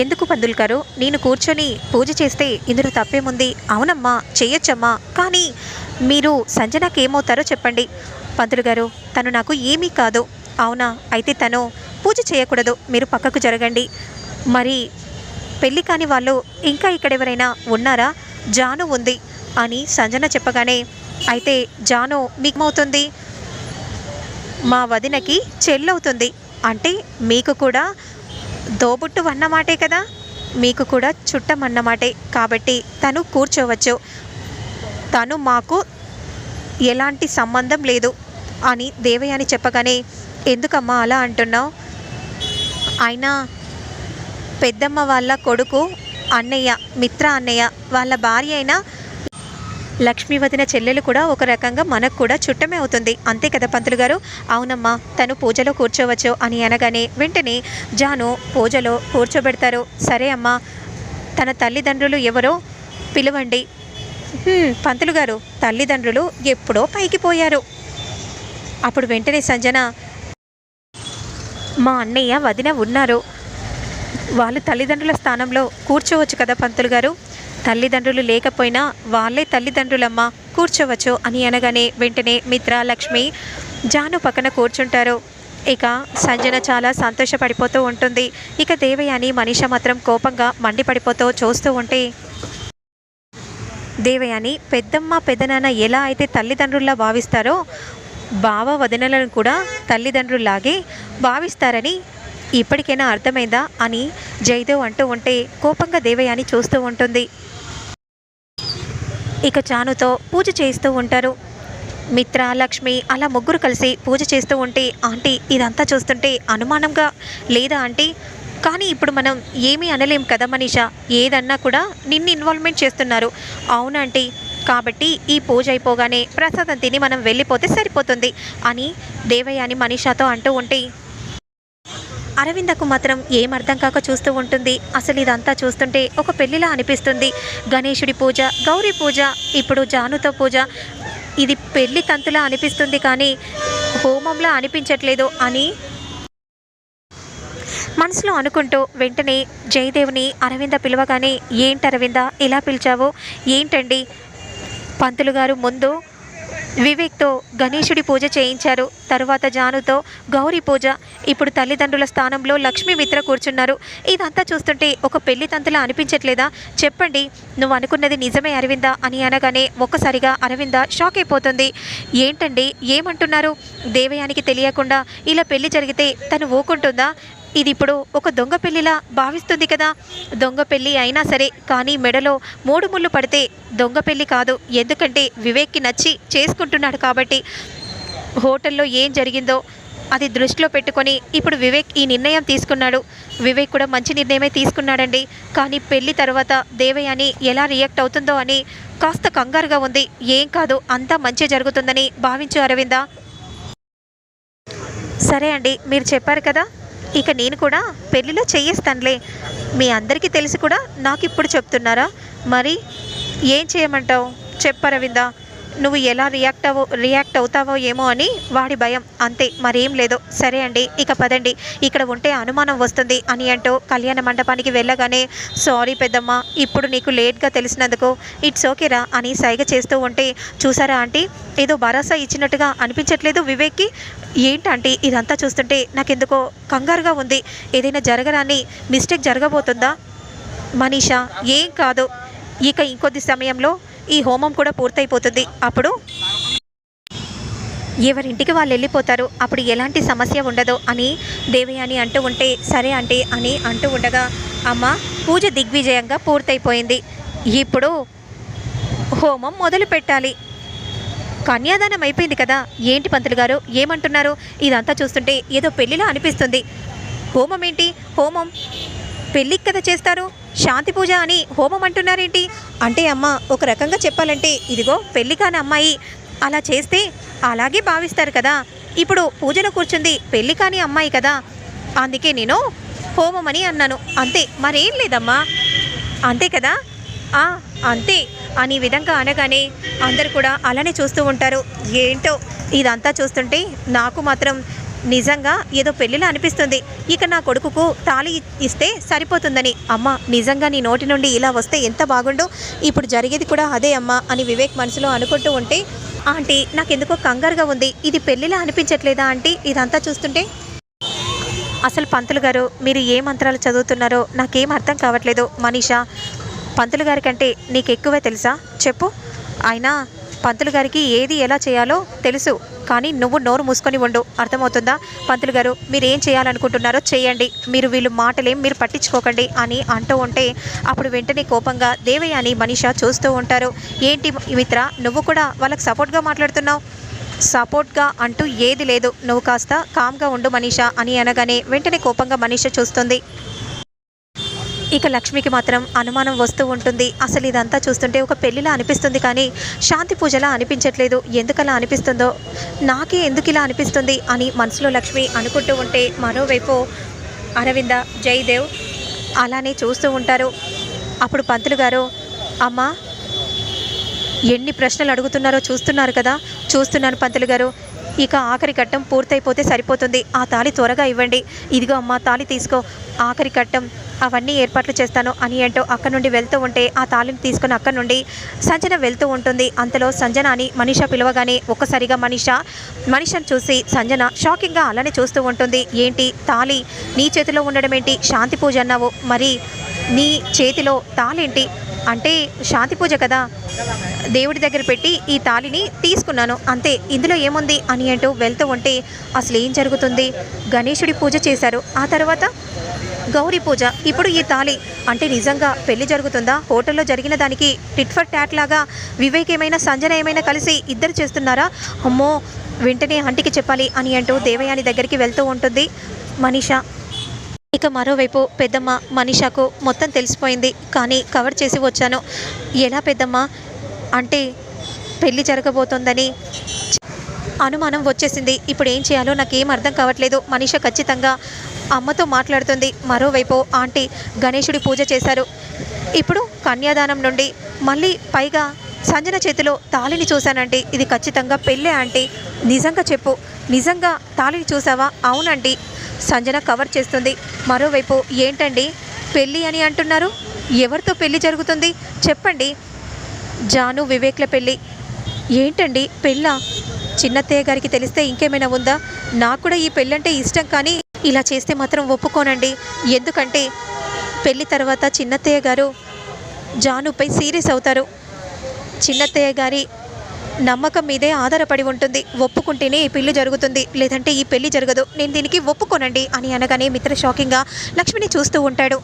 ఎందుకు పందుల్కారు నేను కూర్చొని పూజ చేస్తే ఇందులో తప్పేముంది? అవునమ్మా చేయొచ్చమ్మా. కానీ మీరు సంజనకి ఏమవుతారో చెప్పండి. పంతులు గారు తను నాకు ఏమీ కాదు. అవునా? అయితే తను పూజ చేయకూడదు. మీరు పక్కకు జరగండి. మరి పెళ్ళి కాని వాళ్ళు ఇంకా ఇక్కడ ఎవరైనా ఉన్నారా? జాను ఉంది అని సంజన చెప్పగానే అయితే జాను మీకమవుతుంది? మా వదినకి చెల్లవుతుంది. అంటే మీకు కూడా దోబుట్టు అన్నమాటే కదా? మీకు కూడా చుట్టమన్నమాటే కాబట్టి తను కూర్చోవచ్చు. తను మాకు ఎలాంటి సంబంధం లేదు అని దేవయ్య అని చెప్పగానే ఎందుకమ్మా అలా అంటున్నావు? అయినా పెద్దమ్మ వాళ్ళ కొడుకు అన్నయ్య మిత్ర అన్నయ్య వాళ్ళ భార్య అయినా లక్ష్మీ వదిన చెల్లెలు కూడా ఒక రకంగా మనకు కూడా చుట్టమే అవుతుంది. అంతే కదా పంతులు గారు? అవునమ్మా తను పూజలో కూర్చోవచ్చు అని అనగానే వెంటనే జాను పూజలో కూర్చోబెడతారు. సరే అమ్మా తన తల్లిదండ్రులు ఎవరో పిలవండి. పంతులు గారు తల్లిదండ్రులు ఎప్పుడో పైకి పోయారు. అప్పుడు వెంటనే సంజన మా అన్నయ్య వదిన ఉన్నారు. వాళ్ళు తల్లిదండ్రుల స్థానంలో కూర్చోవచ్చు కదా పంతులు గారు? తల్లిదండ్రులు లేకపోయినా వాళ్ళే తల్లిదండ్రులమ్మ కూర్చోవచ్చు అని అనగానే వెంటనే మిత్ర లక్ష్మి జాను పక్కన కూర్చుంటారు. ఇక సంజన చాలా సంతోషపడిపోతూ ఉంటుంది. ఇక దేవయాని మనిష మాత్రం కోపంగా మండిపడిపోతూ చూస్తూ ఉంటే దేవయాని పెద్దమ్మ పెద్దనాన్న ఎలా అయితే తల్లిదండ్రుల్లా భావిస్తారో బావ వదినలను కూడా తల్లిదండ్రుల్లాగే భావిస్తారని ఇప్పటికైనా అర్థమైందా? అని జయదేవ్ అంటూ ఉంటే కోపంగా దేవయాని చూస్తూ ఉంటుంది. ఇక చానుతో పూజ చేస్తూ ఉంటారు. మిత్ర లక్ష్మి అలా ముగ్గురు కలిసి పూజ చేస్తూ ఉంటే ఆంటీ ఇదంతా చూస్తుంటే అనుమానంగా లేదా ఆంటీ కానీ ఇప్పుడు మనం ఏమీ అనలేం కదా మనీషా ఏదన్నా కూడా నిన్ను ఇన్వాల్వ్మెంట్ చేస్తున్నారు. అవునంటీ కాబట్టి ఈ పూజ అయిపోగానే ప్రసాదం తిని మనం వెళ్ళిపోతే సరిపోతుంది అని దేవయ్య అని మనీషాతో అంటూ ఉంటే అరవిందకు మాత్రం ఏం అర్థం కాక చూస్తూ ఉంటుంది. అసలు ఇదంతా చూస్తుంటే ఒక పెళ్ళిలా అనిపిస్తుంది. గణేశుడి పూజ గౌరీ పూజ ఇప్పుడు జానుతో పూజ. ఇది పెళ్ళి తంతులా అనిపిస్తుంది కానీ హోమంలా అనిపించట్లేదు అని మనసులో అనుకుంటూ వెంటనే జయదేవ్ని అరవింద పిలవగానే ఏంటి అరవింద ఇలా పిలిచావు? ఏంటండి? పంతులు గారు ముందు వివేక్తో గణేశుడి పూజ చేయించారు. తరువాత జానుతో గౌరీ పూజ. ఇప్పుడు తల్లిదండ్రుల స్థానంలో లక్ష్మీమిత్ర కూర్చున్నారు. ఇదంతా చూస్తుంటే ఒక పెళ్ళి తంతులా అనిపించట్లేదా? చెప్పండి. నువ్వు అనుకున్నది నిజమే అరవింద? అని అనగానే ఒక్కసారిగా అరవింద షాక్ అయిపోతుంది. ఏంటండి? ఏమంటున్నారు? దేవయానికి తెలియకుండా ఇలా పెళ్ళి జరిగితే తను ఊకుంటుందా? ఇది ఇప్పుడు ఒక దొంగ పెళ్ళిలా భావిస్తుంది కదా. దొంగ పెళ్ళి అయినా సరే కానీ మెడలో మూడు ముళ్ళు పడితే దొంగ పెళ్ళి కాదు. ఎందుకంటే వివేక్కి నచ్చి చేసుకుంటున్నాడు కాబట్టి హోటల్లో ఏం జరిగిందో అది దృష్టిలో పెట్టుకొని ఇప్పుడు వివేక్ ఈ నిర్ణయం తీసుకున్నాడు. వివేక్ కూడా మంచి నిర్ణయమే తీసుకున్నాడండి. కానీ పెళ్ళి తర్వాత దేవయాని ఎలా రియాక్ట్ అవుతుందో అని కాస్త కంగారుగా ఉంది. ఏం కాదు అంతా మంచి జరుగుతుందని భావించు అరవిందా. సరే అండి మీరు చెప్పారు కదా. ఇక నేను కూడా పెళ్ళిలో చేయిస్తానులే. మీ అందరికీ తెలిసి కూడా నాకు ఇప్పుడు చెప్తున్నారా? మరి ఏం చేయమంటావు? చెప్పరవిందా నువ్వు ఎలా రియాక్ట్ అవ్వ రియాక్ట్ అవుతావో ఏమో అని వాడి భయం. అంతే మరేం లేదు. సరే అండి ఇక పదండి. ఇక్కడ ఉంటే అనుమానం వస్తుంది అని అంటూ కళ్యాణ మండపానికి వెళ్ళగానే సారీ పెద్దమ్మ ఇప్పుడు నీకు లేట్గా తెలిసినందుకు ఇట్స్ ఓకేరా అని సైగ చేస్తూ ఉంటే చూసారా ఆంటీ ఏదో భరోసా ఇచ్చినట్టుగా అనిపించట్లేదు వివేక్కి. ఏంటంటే ఇదంతా చూస్తుంటే నాకెందుకో కంగారుగా ఉంది. ఏదైనా జరగరాని మిస్టేక్ జరగబోతుందా? మనీషా ఏం కాదు. ఇక ఇంకొద్ది సమయంలో ఈ హోమం కూడా పూర్తయిపోతుంది. అప్పుడు ఎవరింటికి వాళ్ళు వెళ్ళిపోతారు? అప్పుడు ఎలాంటి సమస్య ఉండదు అని దేవయాని అంటూ ఉంటే సరే అంటే అని అంటూ ఉండగా అమ్మ పూజ దిగ్విజయంగా పూర్తయిపోయింది. ఇప్పుడు హోమం మొదలు పెట్టాలి. కన్యాదానం అయిపోయింది కదా? ఏంటి పంతులు గారు? ఏమంటున్నారు? ఇదంతా చూస్తుంటే ఏదో పెళ్ళిలా అనిపిస్తుంది. హోమం ఏంటి? హోమం పెళ్ళికి కదా చేస్తారు. శాంతి పూజ అని హోమం అంటున్నారేంటి? అంటే అమ్మ ఒక రకంగా చెప్పాలంటే ఇదిగో పెళ్ళి కాని అమ్మాయి. అలా చేస్తే అలాగే భావిస్తారు కదా. ఇప్పుడు పూజలో కూర్చుంది పెళ్ళి కాని అమ్మాయి కదా. అందుకే నేను హోమం అని అన్నాను. అంతే మరేం లేదమ్మా. అంతే కదా? ఆ అంతే అని విధంగా అనగానే అందరు కూడా అలానే చూస్తూ ఉంటారు. ఏంటో ఇదంతా చూస్తుంటే నాకు మాత్రం నిజంగా ఏదో పెళ్ళిలా అనిపిస్తుంది. ఇక నా కొడుకుకు తాళి ఇస్తే సరిపోతుందని. అమ్మ నిజంగా నీ నోటి నుండి ఇలా వస్తే ఎంత బాగుండు? ఇప్పుడు జరిగేది కూడా అదే అమ్మ అని వివేక్ మనసులో అనుకుంటూ ఉంటే ఆంటీ నాకెందుకో కంగారుగా ఉంది. ఇది పెళ్ళిలా అనిపించట్లేదా ఆంటీ? ఇదంతా చూస్తుంటే అసలు పంతులు గారు మీరు ఏ మంత్రాలు చదువుతున్నారో నాకేం అర్థం కావట్లేదు. మనీషా పంతులు గారి కంటే నీకు ఎక్కువే తెలుసా? చెప్పు. అయినా పంతులు గారికి ఏది ఎలా చేయాలో తెలుసు కానీ నువ్వు నోరు మూసుకొని ఉండు. అర్థమవుతుందా? పంతులు గారు మీరు ఏం చేయాలనుకుంటున్నారో చేయండి. మీరు వీళ్ళు మాటలేం మీరు పట్టించుకోకండి అని అంటూ ఉంటే అప్పుడు వెంటనే కోపంగా దేవయ్య అని మనిష చూస్తూ ఉంటారు. ఏంటి మిత్ర నువ్వు కూడా వాళ్ళకి సపోర్ట్గా మాట్లాడుతున్నావు? సపోర్ట్గా అంటూ ఏది లేదు. నువ్వు కాస్త కామ్గా ఉండు మనీషా అని అనగానే వెంటనే కోపంగా మనీష చూస్తుంది. ఇక లక్ష్మికి మాత్రం అనుమానం వస్తూ ఉంటుంది. అసలు ఇదంతా చూస్తుంటే ఒక పెళ్ళిలా అనిపిస్తుంది కానీ శాంతి పూజలా అనిపించట్లేదు. ఎందుకలా అనిపిస్తుందో నాకే ఎందుకు ఇలా అనిపిస్తుంది అని మనసులో లక్ష్మి అనుకుంటూ ఉంటే మరోవైపు అరవింద జయదేవ్ అలానే చూస్తూ ఉంటారు. అప్పుడు పంతులు గారు అమ్మా ఎన్ని ప్రశ్నలు అడుగుతున్నారో చూస్తున్నారు కదా. చూస్తున్నాను పంతులు గారు. ఇక ఆఖరి ఘట్టం పూర్తయిపోతే సరిపోతుంది. ఆ తాళి త్వరగా ఇవ్వండి. ఇదిగో అమ్మ తాళి తీసుకో. ఆఖరి ఘట్టం అవన్నీ ఏర్పాట్లు చేస్తాను అని అంటూ అక్కడ నుండి వెళ్తూ ఉంటే ఆ తాళిని తీసుకుని అక్కడ నుండి సంజన వెళ్తూ ఉంటుంది. అంతలో సంజన అని మనిష పిలవగానే ఒక్కసారిగా మనిష మనిషను చూసి సంజన షాకింగ్గా అలానే చూస్తూ ఉంటుంది. ఏంటి? తాళి నీ చేతిలో ఉండడం ఏంటి? శాంతి పూజ అన్నావు. మరి నీ చేతిలో తాళేంటి? అంటే శాంతి పూజ కదా దేవుడి దగ్గర పెట్టి ఈ తాళిని తీసుకున్నాను. అంతే ఇందులో ఏముంది అని అంటూ వెళ్తూ ఉంటే అసలు ఏం జరుగుతుంది? గణేశుడి పూజ చేశారు. ఆ తర్వాత గౌరీ పూజ. ఇప్పుడు ఈ తాళి అంటే నిజంగా పెళ్ళి జరుగుతుందా? హోటల్లో జరిగిన దానికి టిట్ ఫర్ ట్యాట్ లాగా వివేక్ ఏమైనా సంజన ఏమైనా కలిసి ఇద్దరు చేస్తున్నారా? అమ్మో వెంటనే అంటికి చెప్పాలి అని అంటూ దేవయాని దగ్గరికి వెళ్తూ ఉంటుంది. మనీషా ఇక మరోవైపు పెద్దమ్మ మనీషాకు మొత్తం తెలిసిపోయింది. కానీ కవర్ చేసి వచ్చాను. ఎలా పెద్దమ్మ? అంటే పెళ్ళి జరగబోతోందని అనుమానం వచ్చేసింది. ఇప్పుడు ఏం చేయాలో నాకేం అర్థం కావట్లేదు. మనీష ఖచ్చితంగా అమ్మతో మాట్లాడుతుంది. మరోవైపు ఆంటీ గణేశుడి పూజ చేశారు. ఇప్పుడు కన్యాదానం నుండి మళ్ళీ పైగా సంజన చేతిలో తాళిని చూశానంటే. ఇది ఖచ్చితంగా పెళ్ళే ఆంటీ. నిజంగా చెప్పు. నిజంగా తాళిని చూసావా అవునంటీ. సంజన కవర్ చేస్తుంది. మరోవైపు ఏంటండి? పెళ్ళి అని అంటున్నారు. ఎవరితో పెళ్ళి జరుగుతుంది? చెప్పండి. జాను వివేక్ల పెళ్ళి. ఏంటండి? పెళ్ళ? చిన్నత్తయ్య గారికి తెలిస్తే ఇంకేమైనా ఉందా? నాకు కూడా ఈ పెళ్ళంటే ఇష్టం కానీ ఇలా చేస్తే మాత్రం ఒప్పుకోనండి. ఎందుకంటే పెళ్ళి తర్వాత చిన్నత్తయ్య గారు జానుపై సీరియస్ అవుతారు. చిన్నత్తయ్య గారి నమ్మకం మీదే ఆధారపడి ఉంటుంది. ఒప్పుకుంటేనే ఈ పెళ్ళి జరుగుతుంది. లేదంటే ఈ పెళ్ళి జరగదు. నేను దీనికి ఒప్పుకోనండి అని అనగానే మిత్ర షాకింగ్గా లక్ష్మిని చూస్తూ ఉంటాడు.